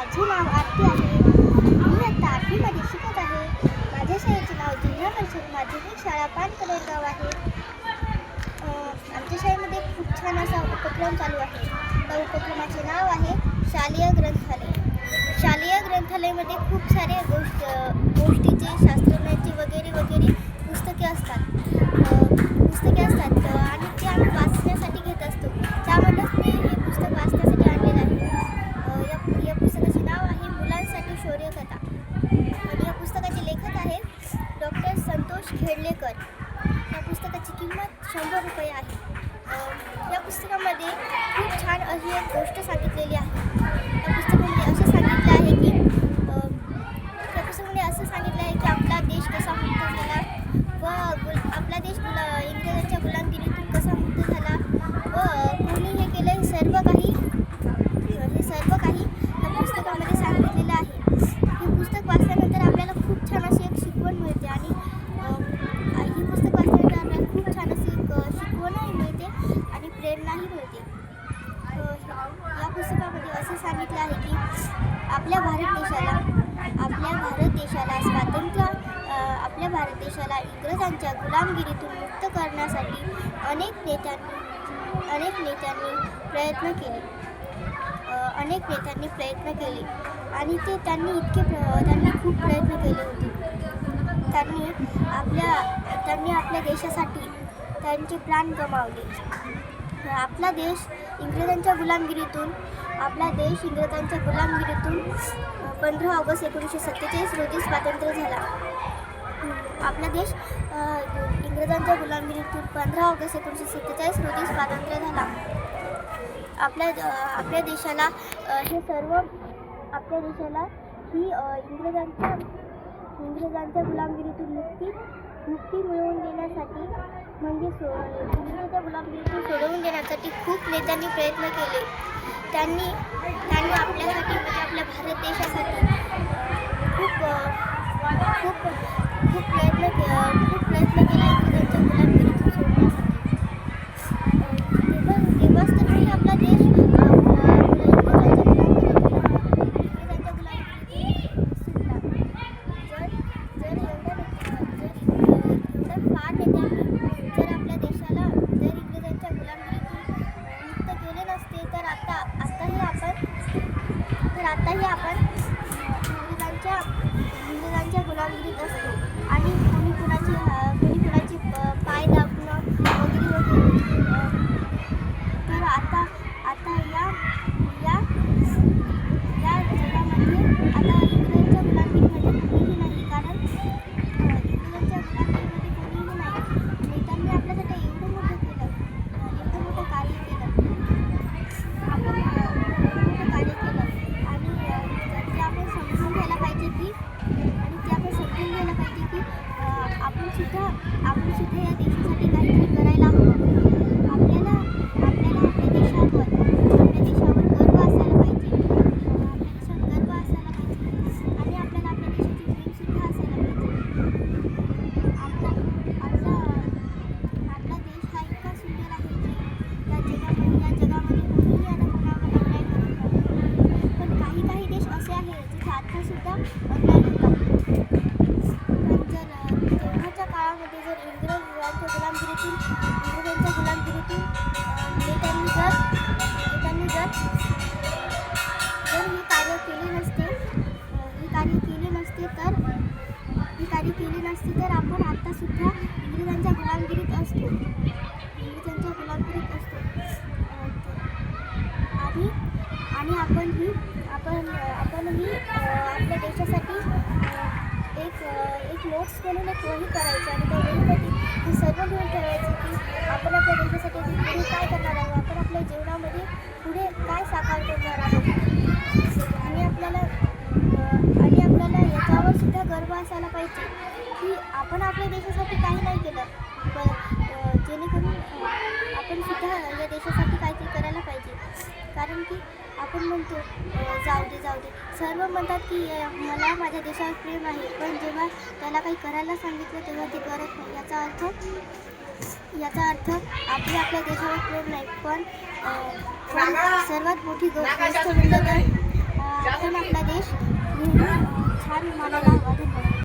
माझे नाव आरती आहे. मी आता आठवीमध्ये शिकत आहे. माझ्या शाळेचे नाव जिल्हा परिषद माध्यमिक शाळा पानकलेगाव आहे. आमच्या शाळेमध्ये खूप छान असा उपक्रम चालू आहे. त्या उपक्रमाचे नाव आहे शालेय ग्रंथालय. शालेय ग्रंथालयामध्ये खूप सारे गोष्ट किंमत शंभर रुपये आहे. या पुस्तकामध्ये खूप छान अशी एक गोष्ट सांगितलेली आहे. या पुस्तकामध्ये असं सांगितलं आहे की या पुस्तकामध्ये असं सांगितलं आहे की आपला देश कसा मुक्त झाला व गुल आपला देश गुला इंग्रजांच्या गुलामगिरीतून कसा मुक्त झाला व कोणी हे केलं हे सर्व काही हे सर्व काही या पुस्तकामध्ये सांगितलेलं आहे हे पुस्तक वाचल्यानंतर आपल्याला खूप छान अशी एक शिकवण मिळते आणि अं, ही पुस्तक वाचल्यानंतर आपल्याला खूप छान अशी एक अं, शिकवणही मिळते आणि प्रेरणाही मिळते अं, या पुस्तकामध्ये असं सांगितलं आहे की आपल्या भारत देशाला आपल्या भारत देशाला स्वातंत्र्य आपल्या भारत देशाला इंग्रजांच्या गुलामगिरीतून मुक्त करण्यासाठी अनेक नेत्यांनी अनेक नेत्यांनी प्रयत्न केले. अनेक नेत्यांनी प्रयत्न केले. आणि ते त्यांनी इतके प्र त्यांनी खूप प्रयत्न केले होते. त्यांनी आपल्या त्यांनी आपल्या देशासाठी त्यांचे प्राण गमावले. आपला देश इंग्रजांच्या गुलामगिरीतून आपला देश इंग्रजांच्या गुलामगिरीतून पंधरा ऑगस्ट एकोणीसशे सत्तेचाळीस रोजी स्वातंत्र्य झाला. आपला देश इंग्रजांच्या गुलामगिरीतून पंधरा ऑगस्ट एकोणीसशे सत्तेचाळीस रोजी स्वातंत्र्य झाला. आपल्या आपल्या देशाला हे सर्व आपल्या देशाला ही इंग्रजांच्या इंग्रजांच्या गुलामगिरीतून मुक्ती मुक्ती मिळवून देण्यासाठी म्हणजे सो इंग्रजांच्या गुलामगिरीतून सोडवून देण्यासाठी खूप नेत्यांनी प्रयत्न केले. त्यांनी त्यांनी आपल्यासाठी म्हणजे आपल्या भारत देशासाठी खूप खूप खूप प्रयत्न खूप प्रयत्न केला इंग्रजांच्या गुलामगिरीतून सोडण्यासाठी तेव्हा तेव्हाच तर म्हणजे आपला देश अ, अ, इंग्रजांच्या गुलामगिरीतून इंग्रजांच्या गुलामगिरीतून सुटला जर जर एवढ्या जर एवढ्या फार नेत्यांनी जर आपल्या देशाला जर इंग्रजांच्या गुलामगिरीतून मुक्त केले नसते तर आता आताही आपण तर आताही आपण इंग्रजांच्या इंग्रजांच्या गुलामगिरीत असतो आणि कोणी कुणाची अ, कोणी कुणाची प- पाय दाबणं वगैरे वगैरे अ, तर आता आता या या या जगामध्ये आता इंग्रजांच्या गुलामगिरीमध्ये कोणीही नाही कारण अ, इंग्रजांच्या गुलामगिरीमध्ये कोणीही नाही नेत्यांनी आपल्यासाठी एवढं मोठं केलं अ, एवढं मोठं कार्य केलं आपण अ, एवढं मोठं कार्य केलं आणि अ, ते आपण समजून घ्यायला पाहिजे की आणि ते आपण समजून घ्यायला पाहिजे की अ, आपण सुद्धा आपण सुद्धा या देशासाठी काहीतरी गुलामगिरीत असतो. इंग्रजांच्या गुलामगिरीत असतो. आणि आणि आपण ही आपण आपणही आपल्या देशासाठी एक एक नोट्स म्हणून एक वही करायचं आणि त्या वहीसाठी हे सर्व घेऊन ठेवायचं की आपण आपल्या देशासाठी पुढे काय करणार आहोत? आपण आपल्या जीवनामध्ये पुढे काय साकार करणार आहोत? आणि आपल्याला आणि आपल्याला याच्यावर सुद्धा गर्व असायला पाहिजे. आपण आपल्या देशासाठी काही नाही केलं पण जेणेकरून आपण सुद्धा या देशासाठी काहीतरी करायला पाहिजे. कारण की आपण म्हणतो जाऊ दे जाऊ दे. सर्व म्हणतात की मला माझ्या देशावर प्रेम आहे पण जेव्हा त्याला काही करायला सांगितलं तेव्हा ते करत नाही. याचा अर्थ याचा अर्थ आपले आपल्या देशावर प्रेम नाही पण सर्वात मोठी गोष्ट म्हणजे तर आपण आपला नेहमी छान